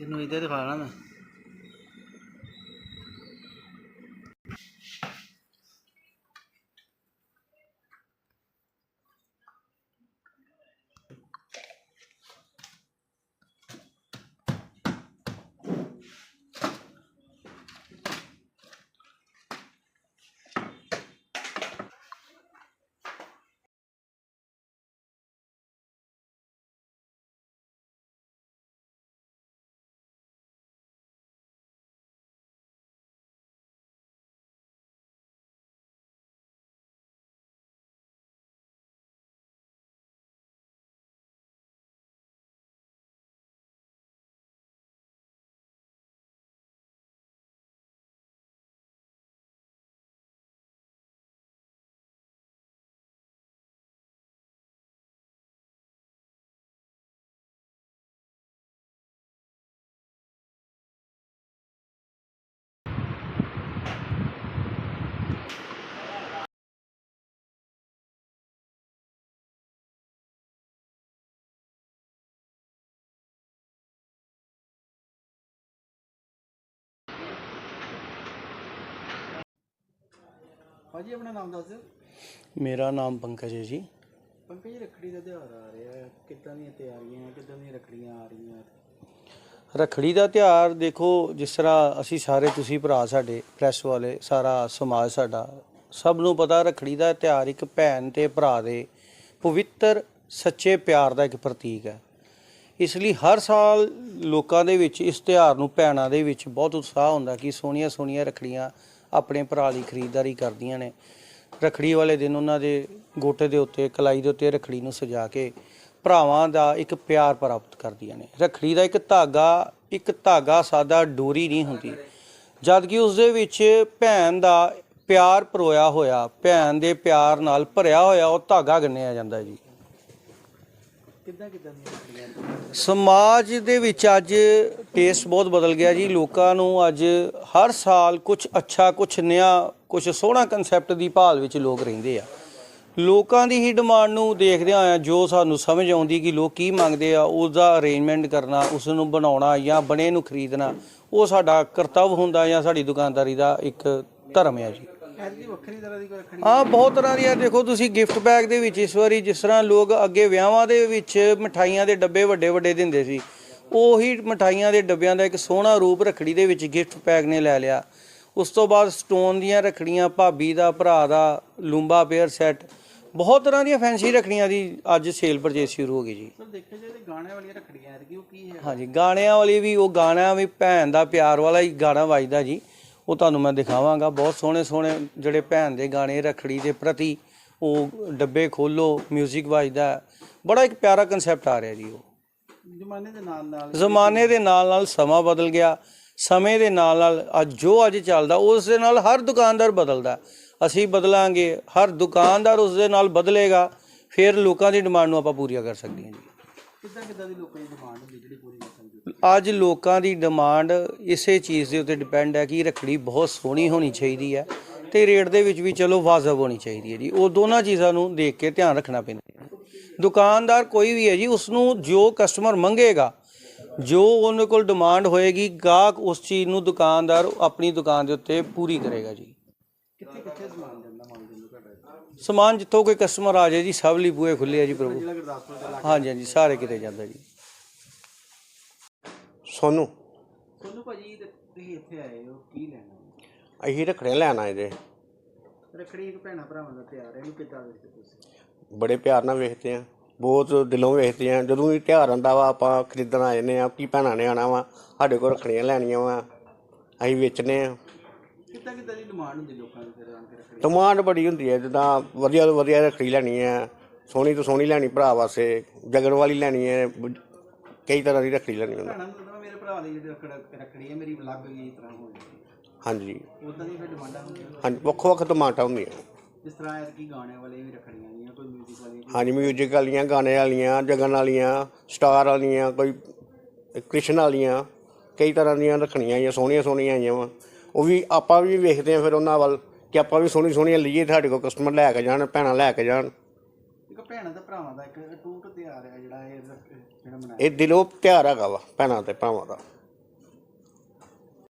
ਤੈਨੂੰ ਇੱਧਰ ਦਿਖਾਣਾ ਮੈਂ। ਭਾਜੀ ਆਪਣਾ ਨਾਮ ਦੱਸ ਦਿਓ। ਮੇਰਾ ਨਾਮ ਪੰਕਜ ਹੈ ਜੀ। ਪੰਕਜ ਰੱਖੜੀ ਦਾ ਤਿਉਹਾਰ ਆ ਰਿਹਾ ਹੈ। ਕਿੱਦਾਂ ਦੀਆਂ ਤਿਆਰੀਆਂ ਕਿੱਦਾਂ ਦੀਆਂ ਰੱਖੜੀਆਂ ਆ ਰਹੀਆਂ? ਰੱਖੜੀ ਦਾ ਤਿਉਹਾਰ ਦੇਖੋ ਜਿਸ ਤਰ੍ਹਾਂ ਅਸੀਂ ਸਾਰੇ ਤੁਸੀਂ ਭਰਾ ਸਾਡੇ ਪ੍ਰੈਸ ਵਾਲੇ ਸਾਰਾ ਸਮਾਜ ਸਾਡਾ ਸਭ ਨੂੰ ਪਤਾ ਰੱਖੜੀ ਦਾ ਤਿਉਹਾਰ ਇੱਕ ਭੈਣ ਤੇ ਭਰਾ ਦੇ ਪਵਿੱਤਰ ਸੱਚੇ ਪਿਆਰ ਦਾ ਇੱਕ ਪ੍ਰਤੀਕ ਹੈ। ਇਸ ਲਈ ਹਰ ਸਾਲ ਲੋਕਾਂ ਦੇ ਵਿੱਚ ਇਸ ਤਿਉਹਾਰ ਨੂੰ ਭੈਣਾਂ ਦੇ ਵਿੱਚ ਬਹੁਤ ਉਤਸ਼ਾਹ ਹੁੰਦਾ ਕਿ ਸੋਹਣੀਆਂ ਸੋਹਣੀਆਂ ਰੱਖੜੀਆਂ ਆਪਣੇ ਭਰਾ ਲਈ ਖਰੀਦਦਾਰੀ ਕਰਦੀਆਂ ਨੇ। ਰੱਖੜੀ ਵਾਲੇ ਦਿਨ ਉਹਨਾਂ ਦੇ ਗੋਟੇ ਦੇ ਉੱਤੇ, ਕਲਾਈ ਦੇ ਉੱਤੇ ਰੱਖੜੀ ਨੂੰ ਸਜਾ ਕੇ ਭਰਾਵਾਂ ਦਾ ਇੱਕ ਪਿਆਰ ਪ੍ਰਾਪਤ ਕਰਦੀਆਂ ਨੇ। ਰੱਖੜੀ ਦਾ ਇੱਕ ਧਾਗਾ ਇੱਕ ਧਾਗਾ ਸਾਦਾ ਡੋਰੀ ਨਹੀਂ ਹੁੰਦੀ। ਜਦ ਕਿ ਉਸ ਦੇ ਵਿੱਚ ਭੈਣ ਦਾ ਪਿਆਰ ਪਰੋਇਆ ਹੋਇਆ, ਭੈਣ ਦੇ ਪਿਆਰ ਨਾਲ ਭਰਿਆ ਹੋਇਆ ਉਹ ਧਾਗਾ ਗੰਨਿਆ ਜਾਂਦਾ ਜੀ। ਕਿੱਦਾਂ ਕਿੱਦਾਂ ਦੀਆਂ ਸਮਾਜ ਦੇ ਵਿੱਚ ਅੱਜ ਟੇਸਟ ਬਹੁਤ ਬਦਲ ਗਿਆ ਜੀ। ਲੋਕਾਂ ਨੂੰ ਅੱਜ ਹਰ ਸਾਲ ਕੁਝ ਅੱਛਾ ਕੁਝ ਨਿਆ ਕੁਝ ਸੋਹਣਾ ਕਨਸੈਪਟ ਦੀ ਭਾਲ ਵਿੱਚ ਲੋਕ ਰਹਿੰਦੇ ਆ। ਲੋਕਾਂ ਦੀ ਹੀ ਡਿਮਾਂਡ ਨੂੰ ਦੇਖਦਿਆਂ ਹੋਇਆਂ ਜੋ ਸਾਨੂੰ ਸਮਝ ਆਉਂਦੀ ਕਿ ਲੋਕ ਕੀ ਮੰਗਦੇ ਆ ਉਸ ਦਾ ਅਰੇਂਜਮੈਂਟ ਕਰਨਾ ਉਸ ਨੂੰ ਬਣਾਉਣਾ ਜਾਂ ਬਣੇ ਨੂੰ ਖਰੀਦਣਾ, ਉਹ ਸਾਡਾ ਕਰਤੱਵ ਹੁੰਦਾ ਜਾਂ ਸਾਡੀ ਦੁਕਾਨਦਾਰੀ ਦਾ ਇੱਕ ਧਰਮ ਹੈ ਜੀ। ਵੱਖਰੀ ਤਰ੍ਹਾਂ ਦੀ ਕੋਈ ਹਾਂ ਬਹੁਤ ਤਰ੍ਹਾਂ ਦੀਆਂ ਦੇਖੋ ਤੁਸੀਂ ਗਿਫਟ ਬੈਗ ਦੇ ਵਿੱਚ ਇਸ ਵਾਰੀ ਜਿਸ ਤਰ੍ਹਾਂ ਲੋਕ ਅੱਗੇ ਵਿਆਹਾਂ ਦੇ ਵਿੱਚ ਮਠਾਈਆਂ ਦੇ ਡੱਬੇ ਵੱਡੇ ਵੱਡੇ ਦਿੰਦੇ ਸੀ ਉਹੀ ਮਠਾਈਆਂ ਦੇ ਡੱਬਿਆਂ ਦਾ ਇੱਕ ਸੋਹਣਾ ਰੂਪ ਰੱਖੜੀ ਦੇ ਵਿੱਚ ਗਿਫਟ ਪੈਕ ਨੇ ਲੈ ਲਿਆ। ਉਸ ਤੋਂ ਬਾਅਦ ਸਟੋਨ ਦੀਆਂ ਰੱਖੜੀਆਂ ਭਾਬੀ ਦਾ ਭਰਾ ਦਾ ਲੂੰਬਾ ਪੇਅਰ ਸੈੱਟ ਬਹੁਤ ਤਰ੍ਹਾਂ ਦੀਆਂ ਫੈਂਸੀ ਰੱਖੜੀਆਂ ਦੀ ਅੱਜ ਸੇਲ ਪਰਚੇਸ ਸ਼ੁਰੂ ਹੋ ਗਈ ਜੀ। ਸਰ ਦੇਖਿਆ ਜਾਏ ਤੇ ਗਾਣੇ ਵਾਲੀਆਂ ਰੱਖੜੀਆਂ ਐਤਕੀ ਉਹ ਕੀ ਹੈ? ਹਾਂਜੀ ਗਾਣਿਆਂ ਵਾਲੀ ਵੀ ਉਹ ਗਾਣਾ ਵੀ ਭੈਣ ਦਾ ਪਿਆਰ ਵਾਲਾ ਹੀ ਗਾਣਾ ਵੱਜਦਾ ਜੀ। ਉਹ ਤੁਹਾਨੂੰ ਮੈਂ ਦਿਖਾਵਾਂਗਾ। ਬਹੁਤ ਸੋਹਣੇ ਸੋਹਣੇ ਜਿਹੜੇ ਭੈਣ ਦੇ ਗਾਣੇ ਰੱਖੜੀ ਦੇ ਪ੍ਰਤੀ ਉਹ ਡੱਬੇ ਖੋਲੋ 뮤직 ਵੱਜਦਾ। ਬੜਾ ਇੱਕ ਪਿਆਰਾ ਕਨਸੈਪਟ ਆ ਰਿਹਾ ਜੀ ਉਹ। ਜ਼ਮਾਨੇ ਦੇ ਨਾਲ ਨਾਲ ਜ਼ਮਾਨੇ ਦੇ ਨਾਲ ਨਾਲ ਸਮਾਂ ਬਦਲ ਗਿਆ। ਸਮੇਂ ਦੇ ਨਾਲ ਨਾਲ ਅੱਜ ਜੋ ਅੱਜ ਚੱਲਦਾ ਉਸ ਦੇ ਨਾਲ ਹਰ ਦੁਕਾਨਦਾਰ ਬਦਲਦਾ। ਅਸੀਂ ਬਦਲਾਂਗੇ ਹਰ ਦੁਕਾਨਦਾਰ ਉਸ ਦੇ ਨਾਲ ਬਦਲੇਗਾ। ਫਿਰ ਲੋਕਾਂ ਦੀ ਡਿਮਾਂਡ ਨੂੰ ਆਪਾਂ ਪੂਰੀਆਂ ਕਰ ਸਕਦੇ ਹਾਂ ਜੀ। ਕਿੱਦਾਂ ਕਿੱਦਾਂ ਦੀ ਲੋਕਾਂ ਦੀ ਡਿਮਾਂਡ ਹੁੰਦੀ ਜਿਹੜੀ ਪੂਰੀ? ਅੱਜ ਲੋਕਾਂ ਦੀ ਡਿਮਾਂਡ ਇਸੇ ਚੀਜ਼ ਦੇ ਉੱਤੇ ਡਿਪੈਂਡ ਹੈ ਕਿ ਰੱਖੜੀ ਬਹੁਤ ਸੋਹਣੀ ਹੋਣੀ ਚਾਹੀਦੀ ਹੈ ਤੇ ਰੇਟ ਦੇ ਵਿੱਚ ਵੀ ਚਲੋ ਵਾਜਬ ਹੋਣੀ ਚਾਹੀਦੀ ਹੈ ਜੀ। ਉਹ ਦੋਨਾਂ ਚੀਜ਼ਾਂ ਨੂੰ ਦੇਖ ਕੇ ਧਿਆਨ ਰੱਖਣਾ ਪੈਂਦਾ ਦੁਕਾਨਦਾਰ ਕੋਈ ਵੀ ਹੈ ਜੀ ਉਸ ਨੂੰ ਜੋ ਕਸਟਮਰ ਮੰਗੇਗਾ, ਜੋ ਉਹਦੇ ਕੋਲ ਡਿਮਾਂਡ ਹੋਏਗੀ, ਗਾਹਕ ਉਸ ਚੀਜ਼ ਨੂੰ ਦੁਕਾਨਦਾਰ ਆਪਣੀ ਦੁਕਾਨ ਦੇ ਉੱਤੇ ਪੂਰੀ ਕਰੇਗਾ ਜੀ। ਕਿੱਥੇ ਕਿੱਥੇ ਸਮਾਨ ਜਾਂਦਾ ਮੰਨ ਦਿੰਦੇ ਤੁਹਾਡਾ ਸਮਾਨ ਜਿੱਥੋਂ ਕੋਈ ਕਸਟਮਰ ਆ ਜਾਏ ਜੀ, ਸਭ ਲਈ ਬੂਹੇ ਖੁੱਲੇ ਆ ਜੀ ਪ੍ਰਭੂ। ਹਾਂਜੀ ਹਾਂਜੀ, ਸਾਰੇ ਕਿਤੇ ਜਾਂਦਾ ਜੀ। ਸੋਨੂੰ। ਸੋਨੂੰ ਭਾਜੀ ਤੇ ਤੁਸੀਂ ਇੱਥੇ ਆਏ ਹੋ ਕੀ ਲੈਣਾ? ਅਸੀਂ ਰੱਖੜੀਆਂ ਲੈਣ ਆਏ ਜੇ। ਰੱਖੜੀ ਇੱਕ ਭੈਣਾ ਭਰਾਵਾਂ ਦਾ ਤਿਉਹਾਰ ਹੈ ਇਹਨੂੰ ਕਿੱਦਾਂ ਵੇਖਦੇ ਤੁਸੀਂ? ਬੜੇ ਪਿਆਰ ਨਾਲ ਵੇਖਦੇ ਆ ਬਹੁਤ ਦਿਲੋਂ ਵੇਖਦੇ ਆ ਜਦੋਂ ਵੀ ਤਿਉਹਾਰ ਆਉਂਦਾ ਵਾ ਆਪਾਂ ਖਰੀਦਣ ਆ ਜਾਂਦੇ ਆ ਕੀ ਭੈਣਾਂ ਨੇ ਆਣਾ ਵਾ ਸਾਡੇ ਕੋਲ ਰੱਖੜੀਆਂ ਲੈਣੀਆਂ ਵਾ ਅਸੀਂ ਵੇਚਨੇ ਆ ਕਿੱਦਾਂ ਕਿੱਦਾਂ ਦੀ ਡਿਮਾਂਡ ਹੁੰਦੀ ਲੋਕਾਂ ਦੀ ਫਿਰ ਆਣ ਕੇ ਰੱਖੜੀ? ਡਿਮਾਂਡ ਬੜੀ ਹੁੰਦੀ ਹੈ ਜਿੱਦਾਂ ਵਧੀਆ ਤੋਂ ਵਧੀਆ ਰੱਖੜੀ ਲੈਣੀ ਹੈ ਸੋਹਣੀ ਤੋਂ ਸੋਹਣੀ ਲੈਣੀ ਭਰਾ ਵਾਸਤੇ ਜਗਣ ਵਾਲੀ ਲੈਣੀ ਹੈ ਬ- ਕਈ ਤਰ੍ਹਾਂ ਦੀ ਰੱਖੜੀ ਲੈਣੀ ਹੁੰਦਾ। ਭੈਣਾਂ ਨੂੰ ਭਰਾ ਦੀ ਜਿਹੜੀ ਰੱਖੜ- ਰੱਖੜੀ ਹੈ ਮੇਰੀ ਅਲੱਗ ਹੀ ਤਰ੍ਹਾਂ ਹੋ ਜਾਂਦੀ ਹਾਂਜੀ। ਉਦਾਂ ਦੀ ਫਿਰ ਡਿਮਾਂਡਾਂ ਹੁੰਦੀਆਂ? ਹਾਂਜੀ ਵੱਖੋ ਵੱਖ ਡਿਮਾਂਡਾਂ ਹੁੰਦੀਆਂ। ਜਿਸ ਤਰ੍ਹਾਂ ਐਤਕੀ ਗਾਣੇ ਵਾਲੇ ਵੀ ਰੱਖੜੀਆਂ ਨਹੀਂ ਕੋਈ ਮਿਊਜ਼ਿਕ ਵਾਲੀ ਹਾਂਜੀ ਮਿਊਜ਼ਿਕ ਵਾਲੀਆਂ ਗਾਣੇ ਵਾਲੀਆਂ ਜਗਨ ਵਾਲੀਆਂ ਸਟਾਰ ਵਾਲੀਆਂ ਕੋਈ ਕ੍ਰਿਸ਼ਨ ਵਾਲੀਆਂ ਕਈ ਤਰ੍ਹਾਂ ਦੀਆਂ ਰੱਖਣੀਆਂ ਆਈਆਂ ਸੋਹਣੀਆਂ ਸੋਹਣੀਆਂ ਆਈਆਂ ਵਾ। ਉਹ ਵੀ ਆਪਾਂ ਵੀ ਵੇਖਦੇ ਆ ਫਿਰ ਉਹਨਾਂ ਵੱਲ ਕਿ ਆਪਾਂ ਵੀ ਸੋਹਣੀ ਸੋਹਣੀਆਂ ਲਈਏ ਸਾਡੇ ਕੋਲ ਕਸਟਮਰ ਲੈ ਕੇ ਜਾਣ ਭੈਣਾਂ ਲੈ ਕੇ ਜਾਣ। ਇੱਕ ਭੈਣਾਂ ਤੇ ਭਰਾਵਾਂ ਦਾ ਇੱਕ ਅਟੂਟ ਤਿਉਹਾਰ ਹੈ ਜਿਹੜਾ ਇਹ ਰੱਖ- ਇਹ ਦਿਲੋਂ ਪਿਆਰ ਹੈਗਾ ਵਾ ਭੈਣਾਂ ਤੇ ਭਰਾਵਾਂ ਦਾ।